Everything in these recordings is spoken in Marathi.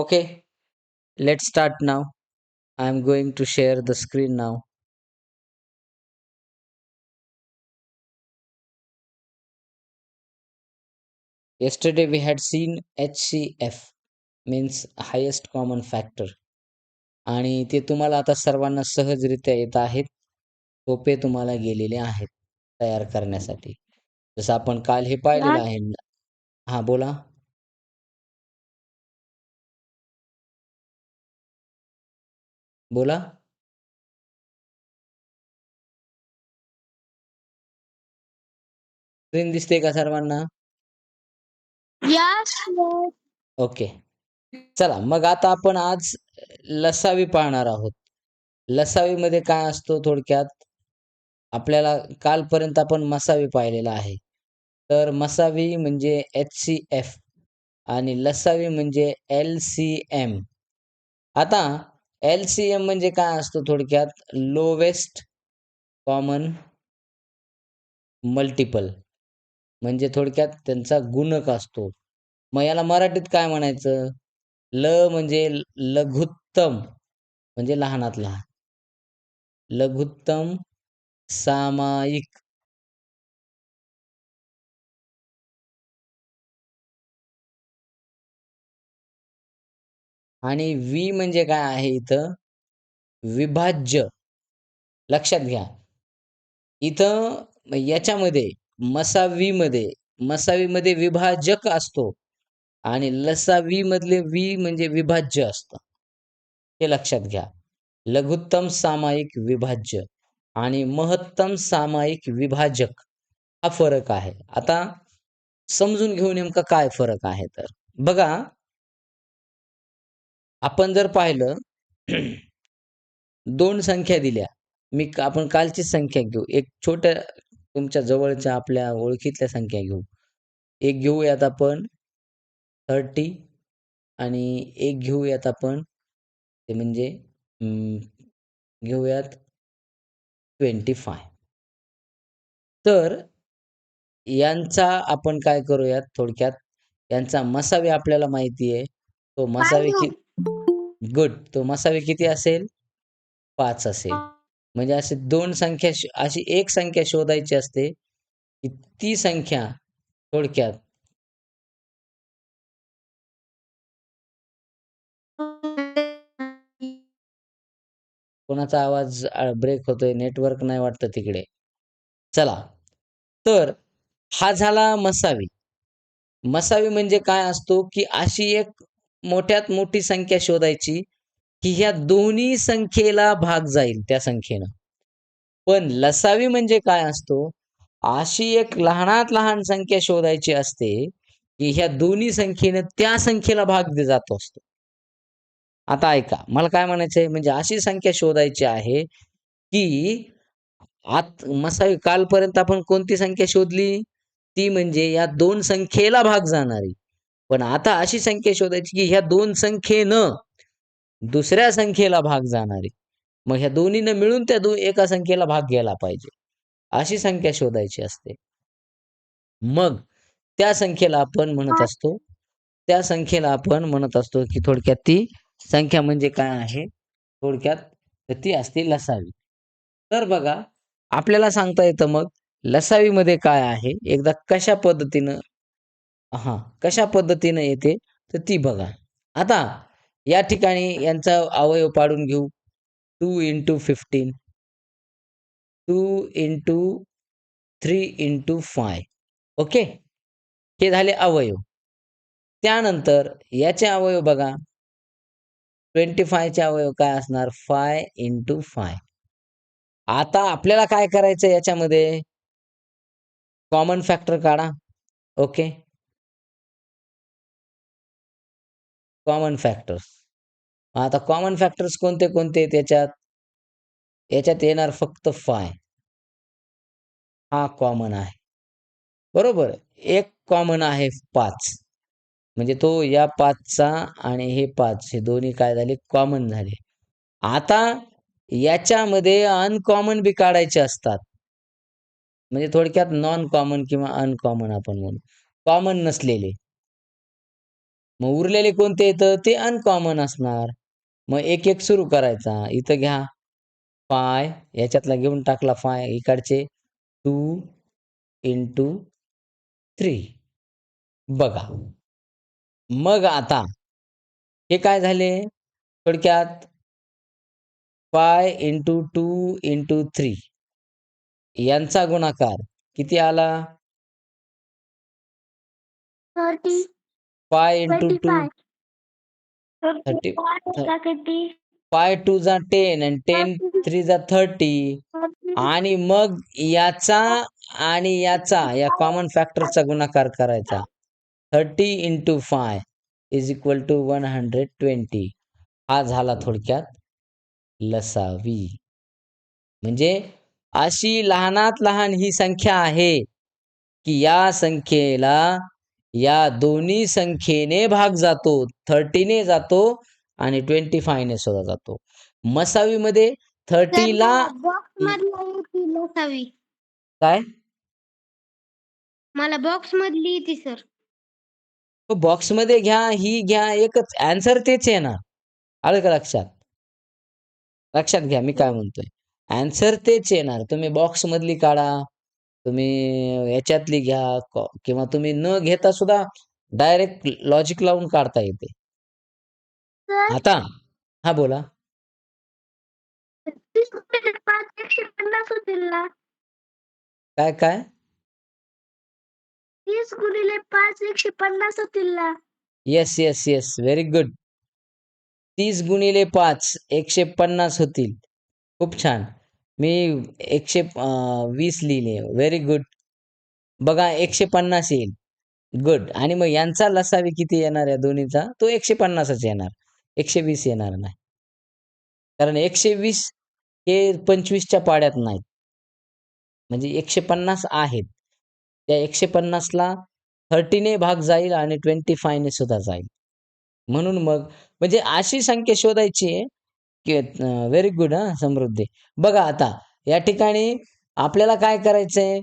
Okay, let's start now. I'm going to share the screen now. Yesterday we had seen HCF means highest common factor आणि ते तुम्हाला आता सर्वांना सहजरित्या येत आहेत सोपे तुम्हाला गेलेले आहेत तयार करण्यासाठी जसं आपण काल हे पाहिलेलं आहे हा बोला बोला. स्क्रीन दिसते का सर्वांना? यस ओके चला मग आता आपण आज लसावी पाहणार आहोत. लसावीमध्ये काय असतो थोडक्यात? आपल्याला कालपर्यंत आपण मसावी पाहिलेला आहे. तर मसावी म्हणजे एच सी एफ आणि लसावी म्हणजे एल सी एम आता एल सी एम म्हणजे काय असतो थोडक्यात? लोवेस्ट कॉमन मल्टिपल म्हणजे थोडक्यात त्यांचा गुणक असतो. मग याला मराठीत काय म्हणायचं? ल म्हणजे लघुत्तम. म्हणजे लहानात लहान लघुत्तम सामायिक. आणि वी म्हणजे काय आहे इथं? विभाज्य. लक्षात घ्या. इथं याच्यामध्ये मसावीमध्ये मसावीमध्ये विभाजक असतो आणि लसावी मधले वी म्हणजे विभाज्य असतं. हे लक्षात घ्या. लघुत्तम सामायिक विभाज्य आणि महत्तम सामायिक विभाजक हा फरक आहे. आता समजून घेऊ नेमका काय फरक आहे तर. बघा आपण जर पाहिलं दोन संख्या दिल्या. मी आपण कालची संख्या घेऊ. एक छोट्या तुमच्या जवळच्या आपल्या ओळखीतल्या संख्या घेऊ. एक घेऊयात आपण थर्टी आणि एक घेऊयात आपण ते म्हणजे घेऊयात ट्वेंटी फाय तर यांचा आपण काय करूयात थोडक्यात? यांचा मसावे आपल्याला माहिती आहे. तो मसावे कि गुड तो मसावे किती असेल? पाच असेल. म्हणजे असे दोन संख्या अशी एक संख्या शोधायची असते की ती संख्या थोडक्यात कोणाचा आवाज ब्रेक होतोय नेटवर्क नाही वाटतं तिकडे. चला. तर हा झाला मसावी. मसावी म्हणजे काय असतो की अशी एक मोठ्यात मोठी संख्या शोधायची की ह्या दोन्ही संख्येला भाग जाईल त्या संख्येनं. पण लसावी म्हणजे काय असतो? अशी एक लहानात लहान संख्या शोधायची असते की ह्या दोन्ही संख्येनं त्या संख्येला भाग जातो असतो. आता ऐका मला काय म्हणायचंय? म्हणजे अशी संख्या शोधायची आहे की आत मसावी कालपर्यंत आपण कोणती संख्या शोधली? ती म्हणजे या दोन संख्येला भाग जाणारी. पण आता अशी संख्या शोधायची की ह्या दोन संख्येनं दुसऱ्या संख्येला भाग जाणारी. मग ह्या दोन्हीनं मिळून त्या दो एका संख्येला भाग घ्यायला पाहिजे. अशी संख्या शोधायची असते. मग त्या संख्येला आपण म्हणत असतो त्या संख्येला आपण म्हणत असतो की थोडक्यात ती संख्या म्हणजे काय आहे? थोडक्यात ती असते लसावी. तर बघा आपल्याला सांगता येतं मग लसावीमध्ये काय आहे? एकदा कशा पद्धतीनं हा कशा पद्धतीनं येते तर ती बघा. आता या ठिकाणी यांचा अवयव पाडून घेऊ. Two into fifteen two into three into five okay हे झाले अवयव. त्यानंतर याचे अवयव बघा. ट्वेंटी फायचे अवयव काय असणार? फाय इंटू फाय आता आपल्याला काय करायचं याच्यामध्ये? कॉमन फॅक्टर काढा. ओके कॉमन फॅक्टर्स आता कॉमन फॅक्टर्स कोणते कोणते त्याच्यात? याच्यात येणार फक्त फाय हा कॉमन आहे. बरोबर? एक कॉमन आहे पाच. म्हणजे तो या पाचचा आणि हे पाच हे दोन्ही काय झाले? कॉमन झाले. आता याच्यामध्ये अनकॉमन बी काढायचे असतात. म्हणजे थोडक्यात नॉन कॉमन किंवा अनकॉमन आपण म्हणू. कॉमन नसलेले. मग उरलेले कोणते येतं ते अनकॉमन असणार. मग एक एक सुरू करायचा. इथं घ्या. फाय याच्यातला घेऊन टाकला फाय इकडचे टू इंटू थ्री बघा. मग आता हे काय झाले? थोडक्यात five into two into three यांचा गुणाकार किती आला? फाय इंटू टू थर्टी किती? फाय टू जा टेन आणि टेन थ्री जा थर्टी आणि मग याचा आणि याचा या कॉमन फॅक्टरचा गुणाकार करायचा. Thirty into five is equal to one hundred twenty हा झाला थोडक्यात लसावी. म्हणजे अशी लहानात लहान ही संख्या आहे की या संख्येला या दोन्ही संख्येने भाग जातो थर्टीने जातो आणि ट्वेंटी फायने सुद्धा जातो. मसावीमध्ये थर्टीला काय? मला बॉक्स मधली ती सर. बॉक्समध्ये घ्या ही घ्या एकच आन्सर तेच आहे ना. आलं का लक्षात? लक्षात घ्या मी काय म्हणतोय. आन्सर तेच येणार तुम्ही बॉक्स मधली काढा. तुम्ही याच्यातली घ्या क- किंवा तुम्ही न घेता सुद्धा डायरेक्ट लॉजिक लावून काढता येते. सर? आता? हा बोला. तीस गुणिले पाच एकशे पन्नास होतील ना काय काय? तीस गुणिले पाच एकशे पन्नास होतील ना yes yes yes very good तीस गुणिले पाच एकशे पन्नास होतील. खूप छान. मी एकशे वीस लिहिले. व्हेरी गुड बघा एकशे पन्नास येईल. गुड आणि मग यांचा लसावी किती येणार या दोन्हीचा? तो एकशे पन्नासच येणार. एकशे वीस येणार नाही. कारण एकशे वीस हे पंचवीसच्या पाड्यात नाहीत. म्हणजे एकशे पन्नास आहेत. त्या एकशे पन्नासला थर्टीने भाग जाईल आणि ट्वेंटी फायने सुद्धा जाईल. म्हणून मग म्हणजे अशी संख्या शोधायची आहे व्हेरी गुड हा समृद्धी. बघा आता या ठिकाणी आपल्याला काय करायचंय?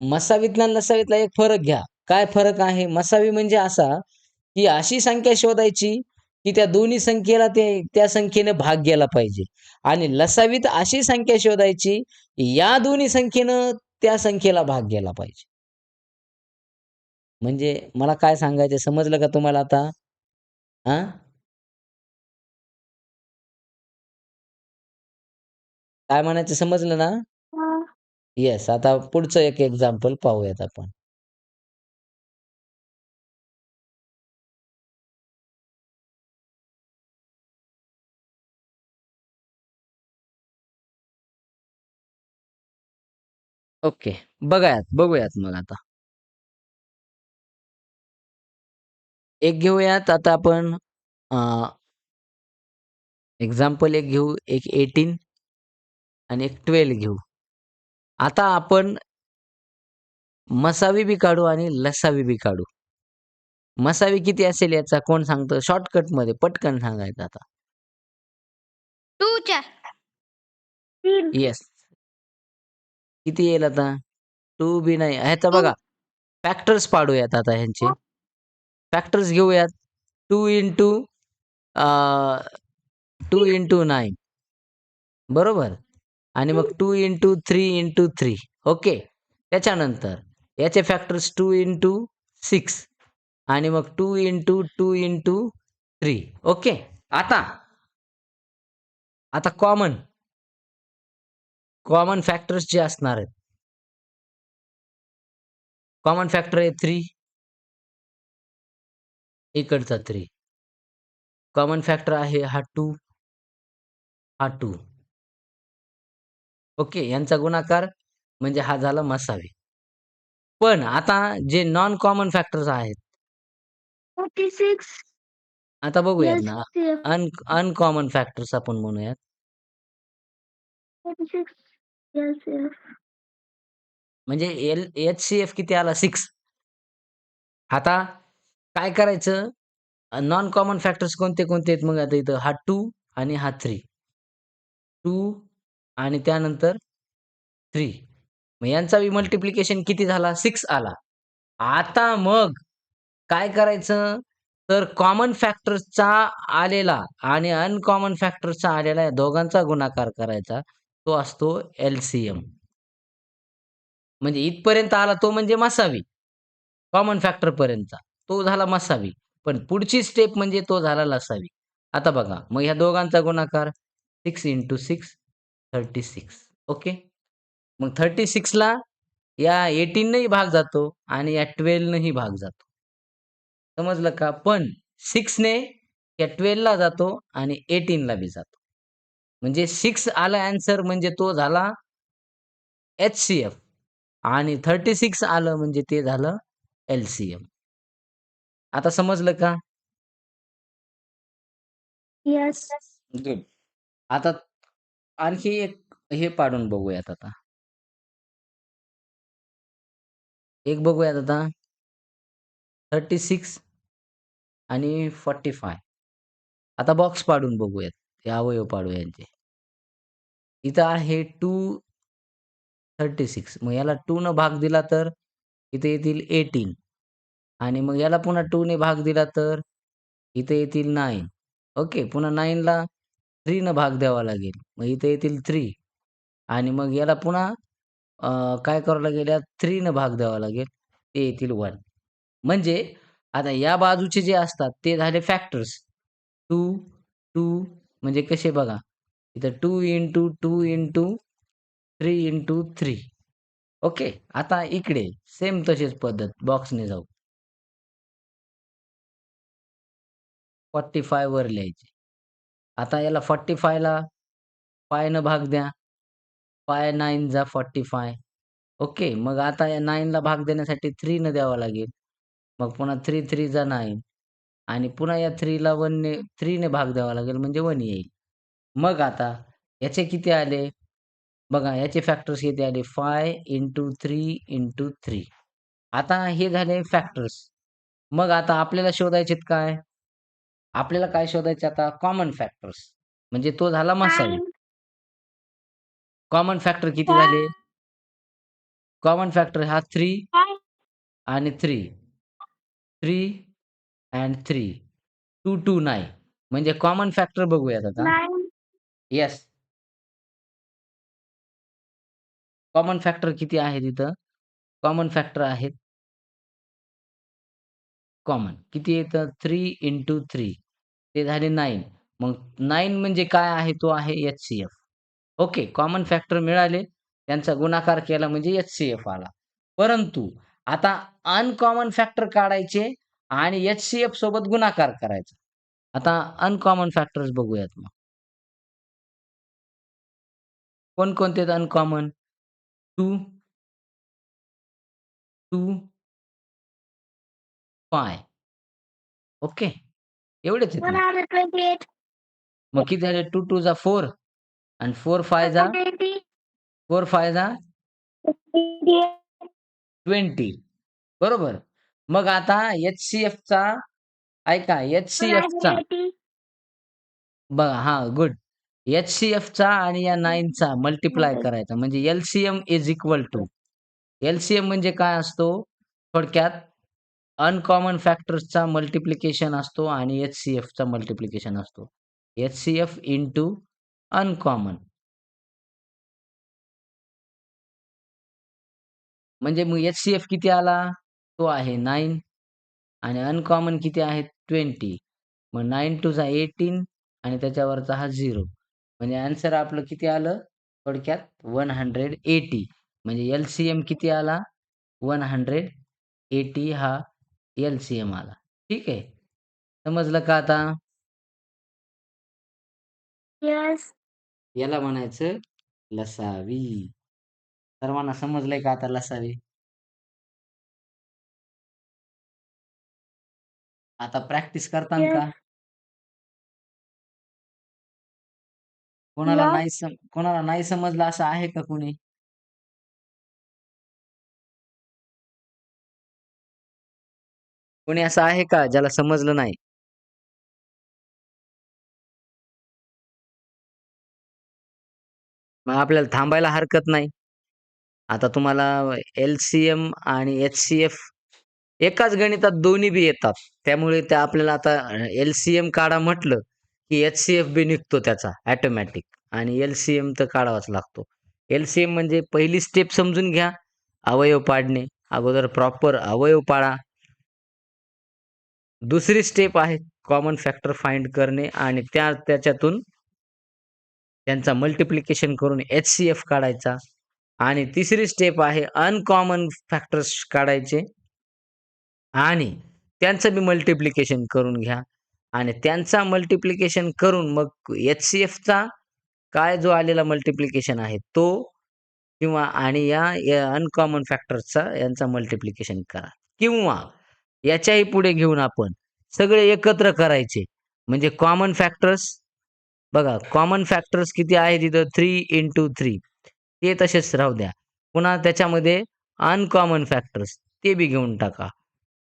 मसावीतला आणि लसावीतला एक फरक घ्या. काय फरक आहे? मसावी म्हणजे असा की अशी संख्या शोधायची की त्या दोन्ही संख्येला ते त्या संख्येने भाग गेला पाहिजे. आणि लसावीत अशी संख्या शोधायची या दोन्ही संख्येनं त्या संख्येला भाग गेला पाहिजे. म्हणजे मला काय सांगायचं समजलं का तुम्हाला आता? हा? काय म्हणायचं समजलं ना? येस आता पुढचं एक एक्झाम्पल पाहूयात आपण. ओके बघायात बघूयात मग आता. एक घेऊयात आता आपण एक्झाम्पल एक घेऊ एक एटीन आणि एक ट्वेल्व घेऊ. आता आपण मसावी बी काढू आणि लसावी बी काढू. मसावी किती असेल याचा कोण सांगतं? शॉर्टकटमध्ये पटकन सांगायचं आता. येस किती येईल आता? टू बी नाही. ह्याचा बघा फॅक्टर्स पाडूयात आता ह्यांचे. फॅक्टर्स घेऊयात. Two into two into nine बरोबर? आणि मग two into three into three okay त्याच्यानंतर याचे फॅक्टर्स टू इंटू सिक्स आणि मग two into two into three okay आता आता कॉमन कॉमन फॅक्टर्स जे असणार आहेत. कॉमन फॅक्टर आहे थ्री इकडचा थ्री कॉमन फॅक्टर आहे हा टू हा टू ओके यांचा गुणाकार म्हणजे हा झाला मसावी. पण आता जे नॉन कॉमन फॅक्टर्स आहेत. फोर्टी सिक्स आता बघूयात ना. अन अनकॉमन फॅक्टर्स आपण म्हणूयात. म्हणजे एल एच सी एफ किती आला? सिक्स आता काय करायचं? नॉन कॉमन फॅक्टर्स कोणते कोणते आहेत? मग आता इथं हा टू आणि हा थ्री टू आणि त्यानंतर थ्री मग यांचा मल्टिप्लिकेशन किती झाला? सिक्स आला. आता मग काय करायचं? तर कॉमन फॅक्टर्सचा आलेला आणि अनकॉमन फॅक्टर्सचा आलेला या दोघांचा गुणाकार करायचा. तो असतो एलसीएम म्हणजे इथपर्यंत आला तो म्हणजे मसावी. कॉमन फॅक्टर पर्यंतचा. तो झाला मसावी. पण पुढची स्टेप म्हणजे तो झाला लसावी. आता बघा. मग ह्या दोघांचा गुणाकार six into six thirty six. Okay? मग थर्टी सिक्सला या एटीननेही भाग जातो आणि या ट्वेल्वनेही भाग जातो. समजलं का? पण सिक्सने या ट्वेल्वला जातो आणि एटीनला बी जातो. म्हणजे सिक्स आला अँसर म्हणजे तो झाला एच सी एफ आणि थर्टी सिक्स आलं म्हणजे ते झालं एल सी एम आता समजलं का? Yes. गुड आता आणखी एक हे पाडून बघूयात आता. एक बघूयात आता. थर्टी सिक्स आणि फॉर्टी फाय आता बॉक्स पाडून बघूयात. हे अवयव पाडू यांचे. इथं आहे टू थर्टी सिक्स मग याला टू न भाग दिला तर इथे येतील एटीन आणि मग याला पुन्हा टू ने भाग दिला तर इथे येतील नाईन ओके पुन्हा नाईनला थ्री न भाग द्यावा लागेल. मग इथे येतील थ्री. आणि मग याला पुन्हा काय करावं लागेल? या थ्री न भाग द्यावा लागेल. ते येतील वन. म्हणजे आता या बाजूचे जे असतात ते झाले फॅक्टर्स टू टू म्हणजे कसे बघा? इथं two into two into three into three. Okay? आता इकडे सेम तशीच पद्धत बॉक्सने जाऊ. फॉर्टी फाय वर लिहायचे. आता याला फॉर्टी फायला फायनं भाग द्या. फाय नाईन जा फॉर्टी फाय ओके मग आता या नाईनला भाग देण्यासाठी थ्री न द्यावा लागेल. मग पुन्हा थ्री थ्री जा नाईन आणि पुन्हा या थ्रीला वनने थ्रीने भाग द्यावा लागेल म्हणजे वन येईल. मग आता याचे किती आले? बघा याचे फॅक्टर्स किती आले? Five into three into three आता हे झाले फॅक्टर्स मग आता आपल्याला शोधायचेत काय? आपल्याला काय शोधायचे आता? कॉमन फॅक्टर्स म्हणजे तो झाला मसाला. कॉमन फॅक्टर किती झाले? कॉमन फॅक्टर हा थ्री. आणि three three and three two two nine म्हणजे कॉमन फॅक्टर बघूयात आता. येस कॉमन फॅक्टर किती आहे तिथं? कॉमन फॅक्टर आहेत. कॉमन किती येतं? थ्री इंटू थ्री ते झाले नाईन मग नाईन म्हणजे काय आहे? तो आहे H C F okay common factor मिळाले. त्यांचा गुणाकार केला म्हणजे एच सी एफ आला. परंतु आता अनकॉमन फॅक्टर काढायचे आणि एच सी एफ सोबत गुणाकार करायचा. आता अनकॉमन फॅक्टर्स बघूयात मग. कोणकोणते uncommon two two five okay एवढेच आहेत ना. मग किती झाले? टू टू जा फोर आणि फोर फाय जा. फोर फाय जा. ट्वेंटी बरोबर. मग आता एच सी एफचा ऐका एच सी eighty. बघा हा गुड एच सी एफचा आणि या नाईनचा मल्टिप्लाय. करायचा. म्हणजे L C M is equal to L C M म्हणजे काय असतो? थोडक्यात अनकॉमन फॅक्टर्सचा मल्टिप्लिकेशन असतो आणि एच सी एफचा मल्टिप्लिकेशन असतो. H C F into uncommon म्हणजे मग एच सी एफ किती आला? तो आहे नाईन आणि अनकॉमन किती आहे? ट्वेंटी मग नाईन टू एटीन आणि त्याच्यावरचा हा झिरो म्हणजे आन्सर आपलं किती आलं? थोडक्यात वन हंड्रेड एटी म्हणजे एल सी एम किती आला? वन हंड्रेड एटी हा एल सी एम आला. ठीक आहे. समजलं का आता? Yes. याला म्हणायचं लसावी. सर्वांना समजलंय का आता लसावी? आता प्रॅक्टिस करतान Yes. का कोणाला. नाही सम कोणाला नाही समजलं असं आहे का कोणी? कोणी असं आहे का ज्याला समजलं नाही मग आपल्याला थांबायला हरकत नाही आता तुम्हाला एल सी एम आणि एच सी एफ एकाच गणितात दोन्ही बी येतात. त्यामुळे त्या आपल्याला आता एल-सी-एम काढा म्हटलं, की एच-सी-एफ बी निघतो त्याचा ऍटोमॅटिक आणि एल-सी-एम तर काढावाच लागतो. एल-सी-एम म्हणजे पहिली स्टेप समजून घ्या, अवयव पाडणे. अगोदर प्रॉपर अवयव पाडा. दुसरी स्टेप आहे कॉमन फॅक्टर फाइंड करणे आणि त्या त्याच्यातून त्यांचा मल्टिप्लिकेशन करून एच-सी-एफ काढायचा. आणि तिसरी स्टेप आहे अनकॉमन फॅक्टर्स काढायचे. आणि त्यांचं बी मल्टिप्लिकेशन करून घ्या. आणि त्यांचा मल्टिप्लिकेशन करून मग एच-सी-एफचा काय जो आलेला मल्टिप्लिकेशन आहे तो किंवा आणि या अनकॉमन फॅक्टर्सचा यांचा मल्टिप्लिकेशन करा. किंवा याच्याही पुढे घेऊन आपण सगळे एकत्र करायचे. म्हणजे कॉमन फॅक्टर्स बघा कॉमन फॅक्टर्स किती आहे तिथं थ्री इंटू थ्री ते तसेच राहू द्या. पुन्हा त्याच्यामध्ये अनकॉमन फॅक्टर्स ते बी घेऊन टाका.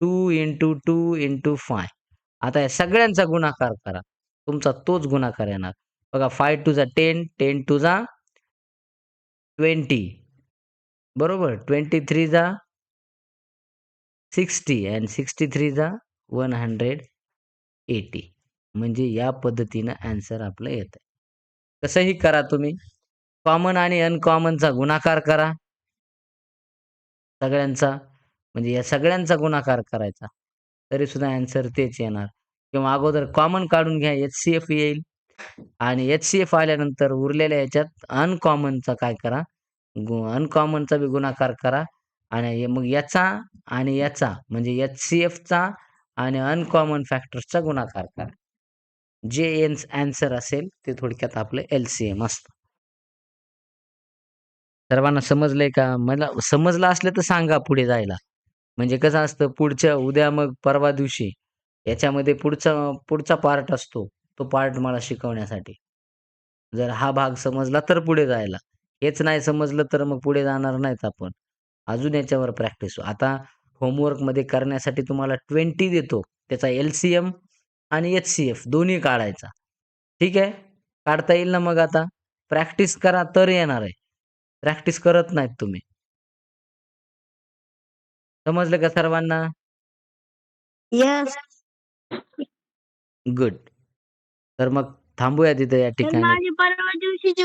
Two into two into five आता या सगळ्यांचा गुणाकार करा. तुमचा तोच गुणाकार येणार. बघा फाय टू जा टेन टेन टू जा ट्वेंटी बरोबर? ट्वेंटी थ्री जा सिक्स्टी अँड सिक्स्टी थ्री जा वन हंड्रेड एटी. म्हणजे या पद्धतीनं ॲन्सर आपलं येतं कसंही करा तुम्ही. कॉमन आणि अनकॉमनचा गुणाकार करा. सगळ्यांचा म्हणजे या सगळ्यांचा गुणाकार करायचा. तरी सुद्धा ॲन्सर तेच येणार. किंवा अगोदर कॉमन काढून घ्या एच सी एफ येईल. आणि एच सी एफ आल्यानंतर उरलेल्या याच्यात अनकॉमनचा काय करा? गु अनकॉमनचा बी गुणाकार करा. आणि मग याचा आणि याचा म्हणजे एच सी एफचा आणि अनकॉमन फॅक्टर्सचा गुणाकार करा. जे एन ॲन्सर असेल ते थोडक्यात आपलं एल सी एम असतं. सर्वांना समजलंय का? मला समजलं असलं तर सांगा पुढे जायला. म्हणजे कसं असतं पुढच्या उद्या मग परवा दिवशी याच्यामध्ये पुढचा पुढचा पार्ट असतो तो पार्ट मला शिकवण्यासाठी. जर हा भाग समजला तर पुढे जायला. हेच नाही समजलं तर मग पुढे जाणार नाहीत आपण. अजून याच्यावर प्रॅक्टिस आता होमवर्कमध्ये करण्यासाठी तुम्हाला ट्वेंटी देतो. त्याचा एल सी एम आणि एच सी एफ दोन्ही काढायचा. ठीक आहे? काढता येईल ना मग आता? प्रॅक्टिस करा तर येणार आहे. प्रॅक्टिस करत नाहीत तुम्ही. समजलं का सर्वांना? यस गुड तर मग थांबूया तिथं या ठिकाणी. माझी परवा दिवशीची